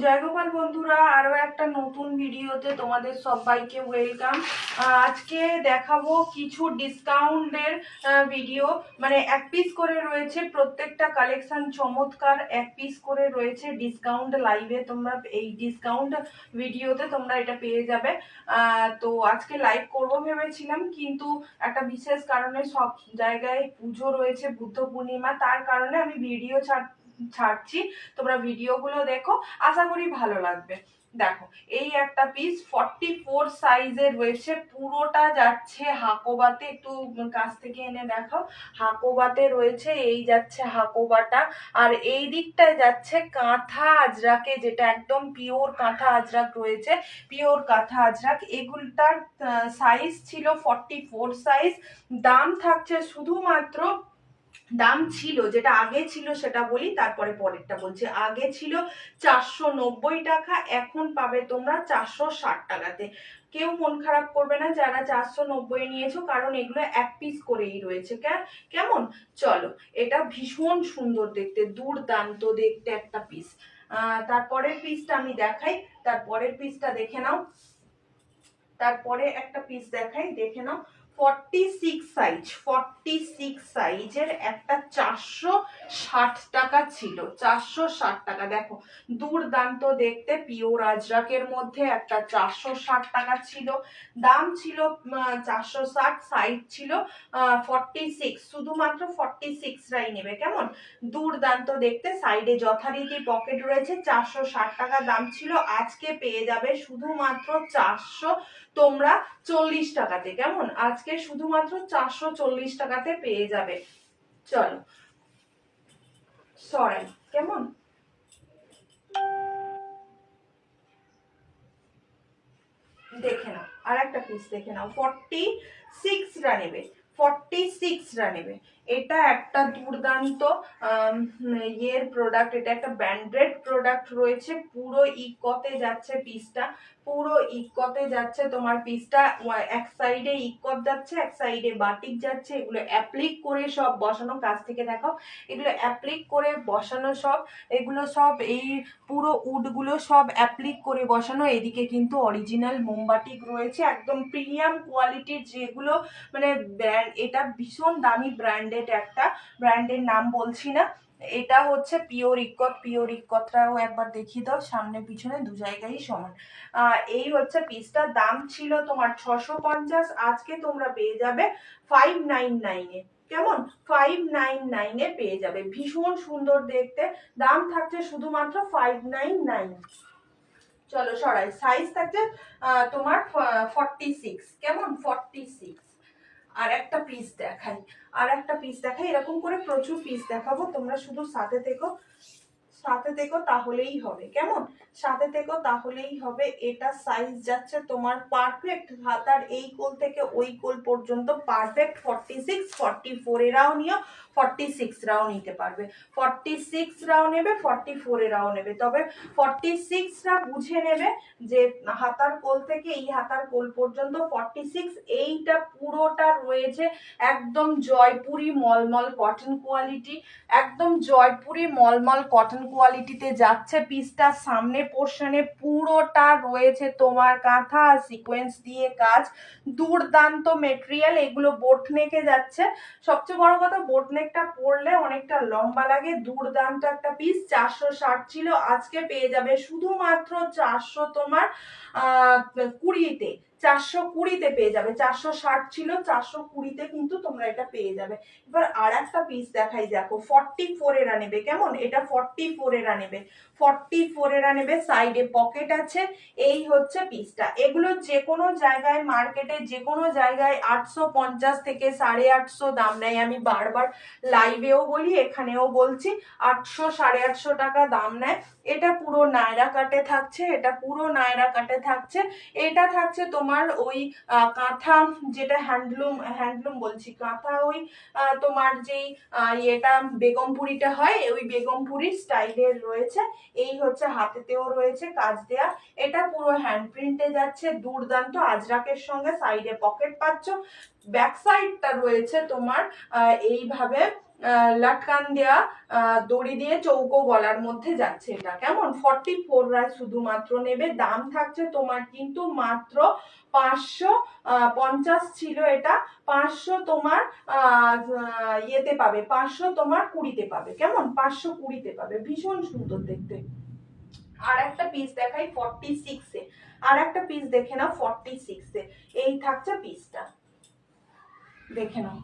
জয়গোপাল বন্ধুরা, আরও একটা নতুন ভিডিওতে তোমাদের সবাইকে ওয়েলকাম আজকে দেখাবো কিছু ডিসকাউন্টের ভিডিও মানে এক পিস করে রয়েছে প্রত্যেকটা কালেকশন চমৎকার। এক পিস করে রয়েছে ডিসকাউন্ট লাইভে তোমরা, এই ডিসকাউন্ট ভিডিওতে তোমরা এটা পেয়ে যাবে। তো আজকে লাইভ করব ভেবেছিলাম, কিন্তু একটা বিশেষ কারণে সব জায়গায় পুজো রয়েছে, বুদ্ধ পূর্ণিমা। তার কারণে আমি ভিডিও ছাড় ছাড়ছি। তোমরা ভিডিওগুলো দেখো, আশা করি ভালো লাগবে। দেখো, এই একটা পিস ফর্টি ফোর সাইজের রয়েছে পুরোটা যাচ্ছে হাকোবাতে। একটু কাছ থেকে এনে দেখো হাকোবাতে রয়েছে, এই যাচ্ছে হাকোবাটা। আর এই দিকটায় যাচ্ছে কাঁথা আজরাকে, যেটা একদম পিওর কাঁথা আজরাক রয়েছে। পিওর কাঁথা আজরাক, এগুলটার সাইজ ছিল ফর্টি ফোর সাইজ দাম থাকছে শুধুমাত্র দাম ছিল, যেটা আগে ছিল সেটা বলি, তারপরে পরেরটা বলছি। আগে ছিল চারশো নব্বই টাকা, এখন পাবে তোমরা চারশো ষাট টাকাতে। কেউ মন খারাপ করবে না, যারা চারশো নব্বই নিয়েছো, কারণ এগুলো এক পিস করেই রয়েছে। কেমন? চলো, এটা ভীষণ সুন্দর দেখতে, দুর্দান্ত দেখতে একটা পিস তারপরের পিসটা আমি দেখাই, তারপরের পিসটা দেখে নাও। তারপরে একটা পিস দেখাই, দেখে নাও। Forty six size forty six সাইজের একটা চারশো ষাট টাকা ছিল, চারশো ষাট টাকা। দেখো, দুর্দান্ত দেখতে পিওর আজরাকের মধ্যে একটা চারশো ষাট টাকা ছিল। দাম ছিল চারশো ষাট সাইজ ছিল সিক্স শুধুমাত্র ফর্টি সিক্সরাই নেবে, কেমন? দুর্দান্ত দেখতে সাইডে যথারীতি পকেট রয়েছে, চারশো ষাট টাকা দাম ছিল। আজকে পেয়ে যাবে শুধুমাত্র চারশো, তোমরা চল্লিশ টাকাতে, কেমন? আজকে শুধুমাত্র চারশো চল্লিশ টাকাতে পেয়ে যাবে। চলো। সরাই কেমন? দেখে নাও আর একটা পিস দেখে নাও। ফর্টি সিক্সরা নেবে ফর্টি সিক্সরা নেবে। এটা একটা দুর্দান্ত ইয়ের প্রোডাক্ট এটা একটা ব্র্যান্ডেড প্রোডাক্ট রয়েছে। পুরো ইকতে যাচ্ছে পিসটা পুরো ইকতে যাচ্ছে তোমার পিসটা এক সাইডে ইকত যাচ্ছে, এক সাইডে বাটিক যাচ্ছে। এগুলো অ্যাপ্লিক করে সব বসানো কাছ থেকে দেখো। এগুলো অ্যাপ্লিক করে বসানো সব। এগুলো সব এই পুরো উডগুলো সব অ্যাপ্লিক করে বসানো। এদিকে কিন্তু অরিজিনাল মোমবাটিক রয়েছে। একদম প্রিমিয়াম কোয়ালিটির যেগুলো মানে ব্র্যান্ড, এটা ভীষণ দামি ব্র্যান্ডেড একটা। ব্র্যান্ডের নাম বলছি না। এটা হচ্ছে পিওর ইকত পিওর ইকতটাও একবার দেখিয়ে দাও, সামনে, পিছনে দু জায়গায় সমান। এই হচ্ছে পিসটার দাম ছিল তোমার ছশো পঞ্চাশ, আজকে তোমরা পেয়ে যাবে ফাইভ নাইন নাইনে কেমন? ফাইভ নাইন নাইনে পেয়ে যাবে। ভীষণ সুন্দর দেখতে। দাম থাকছে শুধুমাত্র ফাইভ নাইন নাইন চলো সরাই। সাইজ থাকছে তোমার ফর্টি সিক্স কেমন? ফর্টি সিক্স আর একটা পিস দেখাই। আর একটা পিস দেখাই, এরকম করে প্রচুর পিস দেখাবো। তোমরা শুধু সাথে থেকো। সাথে থেকো তাহলেই হবে। কেমন? সাথে থেকো তাহলেই হবে। এটা সাইজ যাচ্ছে তোমার পারফেক্ট হাতার এই কোল থেকে ওই কোল পর্যন্ত perfect forty six forty four এরাও নিও ফর্টি সিক্স রাও নিতে পারবে। ফর্টি সিক্স রাও নেবে ফর্টি ফোর এরাও নেবে। তবে ফর্টি সিক্সরা বুঝে নেবে যে হাতার কোল থেকে এই হাতার কোল পর্যন্ত ফর্টি সিক্স এইটা পুরোটা রয়েছে একদম জয়পুরি মলমল কটন কোয়ালিটি একদম জয়পুরি মলমল কটন কোয়ালিটিতে যাচ্ছে পিসটার সামনে পোর্শনে পুরোটা রয়েছে তোমার কাঁথা আর সিকোয়েন্স দিয়ে কাজ। দুর্দান্ত মেটেরিয়াল এগুলো বোট নেকে যাচ্ছে। সবচেয়ে বড় কথা বোট নেকটা পরলে অনেকটা লম্বা লাগে, দুর্দান্ত একটা পিস চারশো ষাট ছিল, আজকে পেয়ে যাবে। শুধুমাত্র চারশো তোমার কুড়িতে। চারশো কুড়িতে পেয়ে যাবে। চারশো ষাট ছিল, চারশো কুড়িতে কিন্তু তোমরা এটা পেয়ে যাবে। এবার আর একটা পিস দেখাই, দেখো ফর্টি ফোর এরা নেবে, কেমন? এটা ফর্টি ফোর এরা নেবে। ফর্টি ফোর এরা নেবে সাইডে পকেট আছে, এই হচ্ছে পিসটা এগুলো যে কোনো জায়গায় মার্কেটে যে কোনো জায়গায় আটশো পঞ্চাশ থেকে সাড়ে আটশো দাম নেয়। আমি বারবার লাইভেও বলি, এখানেও বলছি, আটশো, সাড়ে আটশো টাকা দাম নেয়। এটা পুরো নায়রা কাটে থাকছে, এটা পুরো নায়রা কাটে থাকছে। এটা থাকছে তোমার ওই কাঁথা যেটা হ্যান্ডলুম হ্যান্ডলুম বলছি, কাঁথা ওই তোমার যেই ইয়েটা বেগমপুরিটা হয়, ওই বেগমপুরি স্টাইলের রয়েছে। এই হচ্ছে হাতেতেও রয়েছে কাজ দেয়া। এটা পুরো হ্যান্ড প্রিন্টে যাচ্ছে, দুর্দান্ত। আজরাকের সঙ্গে সাইডে পকেট পাচ্ছ। ব্যাক সাইডটা রয়েছে তোমার এইভাবে লাটকান দেয়া দড়ি দিয়ে চৌকো গলার মধ্যে যাচ্ছে এটা। কেমন? ফর্টি ফোর রায় শুধুমাত্র নেবে, দাম থাকছে তোমার কিন্তু মাত্র পাঁচশো পঞ্চাশ ছিল এটা, পাঁচশো তোমার ইয়েতে পাবে, পাঁচশো তোমার কুড়িতে পাবে। কেমন? পাঁচশো কুড়িতে পাবে। ভীষণ সুন্দর দেখতে। আর একটা পিস দেখাই ফর্টি সিক্সে আর একটা পিস দেখে নাও ফর্টি সিক্সে এই থাকছে পিসটা দেখে নাও।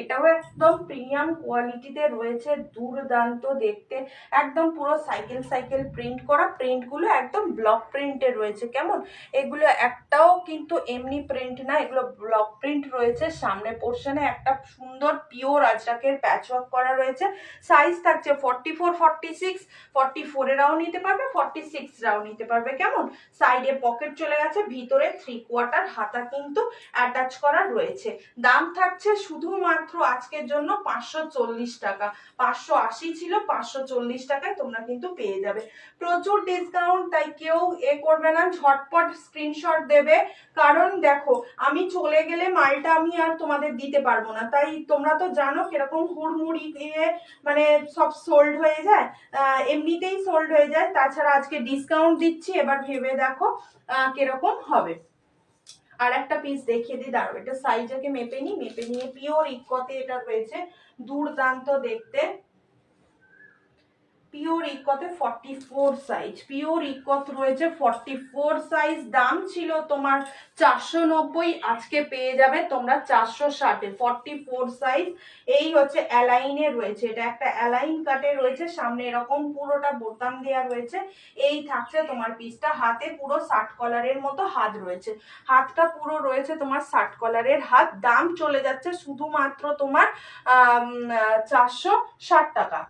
এটাও একদম প্রিমিয়াম কোয়ালিটিতে রয়েছে, দুর্দান্ত দেখতে। একদম পুরো সাইকেল সাইকেল প্রিন্ট করা প্রিন্টগুলো একদম ব্লক প্রিন্টে রয়েছে, কেমন? এগুলো একটাও কিন্তু এমনি প্রিন্ট না, এগুলো ব্লক প্রিন্ট রয়েছে। সামনে পোর্শনে একটা সুন্দর পিওর আজরাকের প্যাচওয়ার্ক করা রয়েছে। সাইজ থাকছে forty four forty six forty ফোরেরাও নিতে পারবে ফর্টি সিক্সরাও নিতে পারবে, কেমন? সাইডে পকেট চলে গেছে, ভিতরে থ্রি কোয়ার্টার হাতা কিন্তু অ্যাটাচ করা রয়েছে। দাম থাকছে শুধুমাত্র আজকের জন্য পাঁচশো চল্লিশ টাকা। পাঁচশো আশি ছিল, পাঁচশো চল্লিশ টাকায় তোমরা কিন্তু পেয়ে যাবে। প্রচুর ডিসকাউন্ট তাই কেউ এ করবে না, ঝটপট স্ক্রিনশট দেবে। কারণ দেখো, আমি চলে গেলে মালটা আমি আর তোমাদের দিতে পারব না। তাই তোমরা তো জানো কীরকম হুড়মুড়ি দিয়ে মানে সব সোল্ড হয়ে যায়। এমনিতেই সোল্ড হয়ে যায়। তাছাড়া আজকে ডিসকাউন্ট দিচ্ছি, এবার ভেবে দেখো কীরকম হবে। আর একটা পিস দেখিয়ে দিই দাঁড়ো এটা সাইজ আগে মেপে নিই, মেপে নিয়ে পিওর ইকতে এটা রয়েছে। দুর্দান্ত দেখতে। Pure ইকতে forty four size pure ikat রয়েছে ফর্টি ফোর সাইজ দাম ছিল তোমার চারশো নব্বই, আজকে পেয়ে যাবে তোমরা চারশো ষাটে ফর্টি ফোর সাইজ এই হচ্ছে অ্যালাইনে রয়েছে, এটা একটা অ্যালাইন কাটে রয়েছে, সামনে এরকম পুরোটা বোতাম দেওয়া রয়েছে, এই থাকছে তোমার পিসটা হাতে পুরো শার্ট কলারের মতো হাত রয়েছে, হাতটা পুরো রয়েছে তোমার শার্ট কলারের হাত, দাম চলে যাচ্ছে শুধুমাত্র তোমার চারশো ষাট টাকা।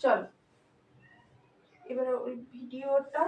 চল। এবারে ওই ভিডিওটা